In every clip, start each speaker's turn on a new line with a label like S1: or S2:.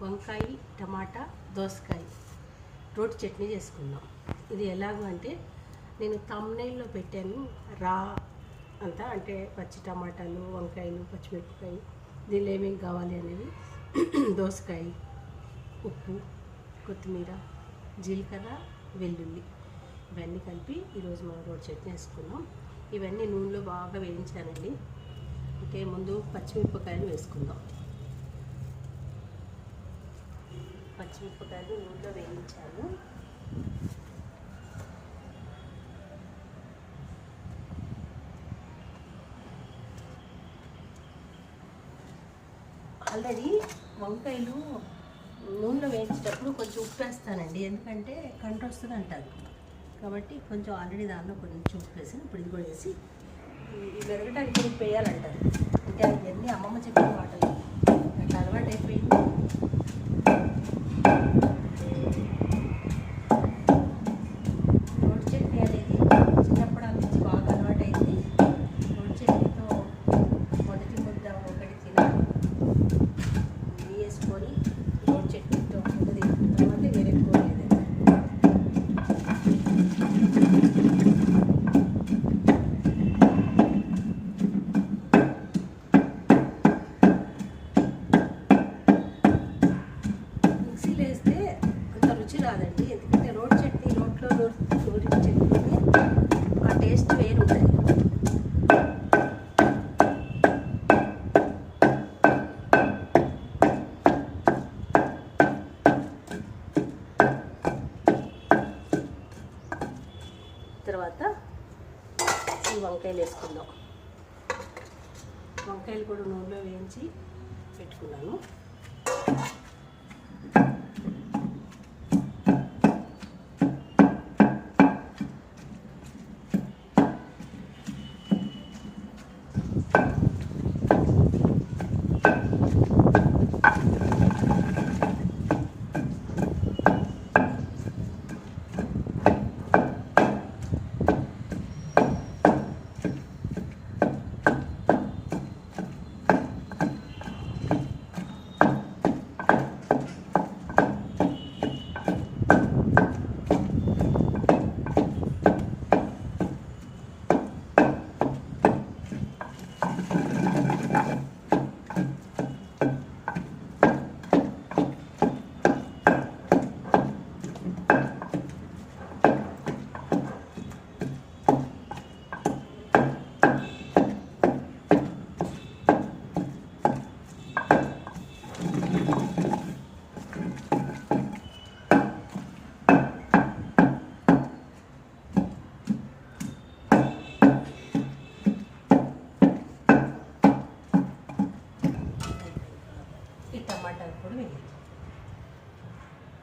S1: వంకాయ టమాటా దోసకాయ రోటి చట్నీ చేసుకుందాం ఇది ఎలాగో అంటే నేను తమ్నైల్లో పెట్టాను రా అంతా అంటే పచ్చి టమాటాలు వంకాయలు పచ్చిమిరపకాయ దీనిలో ఏమేమి కావాలి అనేవి. దోసకాయ ఉప్పు కొత్తిమీర జీలకర్ర వెల్లుల్లి ఇవన్నీ కలిపి ఈరోజు మనం రోడ్ చట్నీ వేసుకున్నాం ఇవన్నీ నూనెలో బాగా వేయించానండి. అంటే ముందు పచ్చిమిరపకాయలు వేసుకుందాం. పచ్చిమిరపకాయలు నూనెలో వేయించాను. ఆల్రెడీ వంకాయలు నూనెలో వేయించేటప్పుడు కొంచెం ఉప్పు వేస్తానండి ఎందుకంటే కంట వస్తుంది అంటారు కాబట్టి కొంచెం ఆల్రెడీ దానిలో కొంచెం ఉప్పు వేసి ఇప్పుడు ఇది కూడా వేసి ఈ- మెరగడానికి ఉప్పు వేయాలంటారు అంటే అవన్నీ అమ్మమ్మ చెప్పిన కాదండి. ఎందుకంటే రోడ్ చట్నీ రోట్లో నూరి చట్నీ ఆ టేస్ట్ వేరు ఉంటుంది తర్వాత ఈ వంకాయలు వేసుకుందాం. వంకాయలు కూడా నూనెలో వేయించి పెట్టుకున్నాను.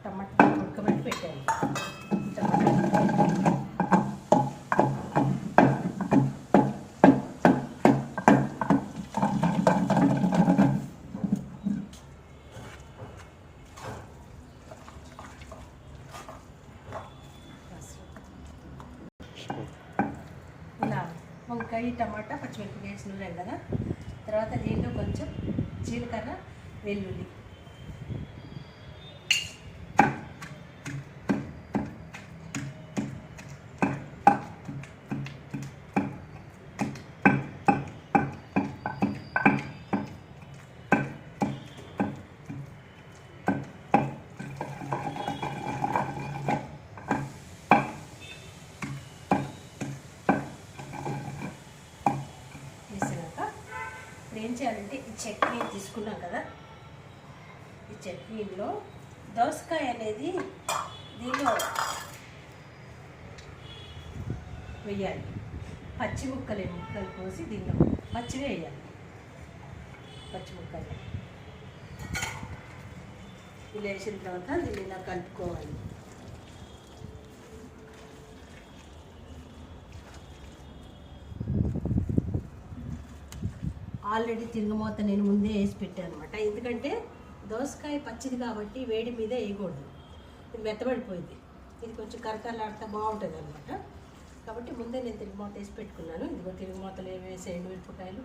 S1: టమాటా ఉడకబెట్టి పెట్టాను ఇలా వంకాయ టమాటా పచ్చిమిరపకాయ వేసి కదా. తర్వాత దీంట్లో కొంచెం జీలకర్ర వెల్లుల్లి చేయాలంటే ఈ చట్నీ తీసుకున్నాం కదా. ఈ చట్నీలో దోసకాయ అనేది దీనిలో వేయాలి. పచ్చి ముక్కలు ముక్కలు కోసి దీనిలో పచ్చివే వేయాలి. పచ్చి ముక్కలు. ఇలా వేసిన తర్వాత దీన్ని ఇలా కలుపుకోవాలి. ఆల్రెడీ తిరగమూత నేను ముందే వేసి పెట్టాను అనమాట ఎందుకంటే దోసకాయ పచ్చిది కాబట్టి వేడి మీద వేయకూడదు. ఇది మెత్తబడిపోయింది. ఇది కొంచెం కరకరలాడితే బాగుంటుంది అనమాట కాబట్టి ముందే నేను తిరుగుమూత వేసి పెట్టుకున్నాను. ఇదిగో తిరుగుమూతలు ఏమి వేసి ఎండుమిరపకాయలు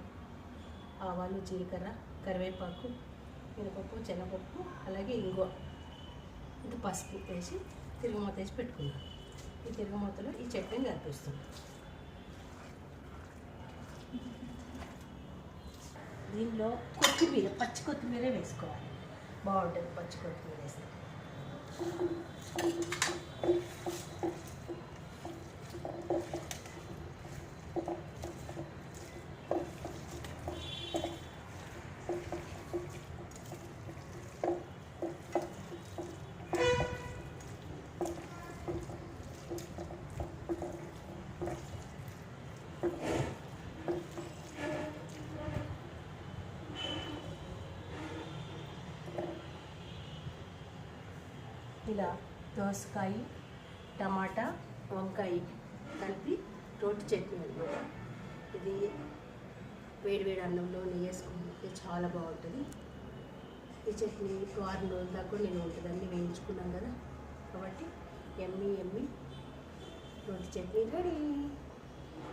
S1: ఆవాలు జీలకర్ర కరివేపాకు మినపప్పు శనగపప్పు అలాగే ఇంగువ. ఇంత పసుపు వేసి తిరుగుమూత వేసి పెట్టుకున్నాను. ఈ తిరుగుమూతలో ఈ చట్నీ కనిపిస్తుంది దీనిలో కొత్తిమీర పచ్చి కొత్తిమీర వేసుకోవాలి. బాగుంటుంది పచ్చి కొత్తిమీర వేస్తే. ఇలా దోసకాయ టమాటా వంకాయ కలిపి రోటి చట్నీ అనమాట. ఇది వేడివేడి అన్నంలో నెయ్యి వేసుకుంటే చాలా బాగుంటుంది. ఈ చట్నీ వారం రోజుల దాకా కూడా నేను ఉంటుందండి వేయించుకున్నాను కదా. కాబట్టి ఎమ్మి ఎమ్మి రోటి చట్నీ రెడీ.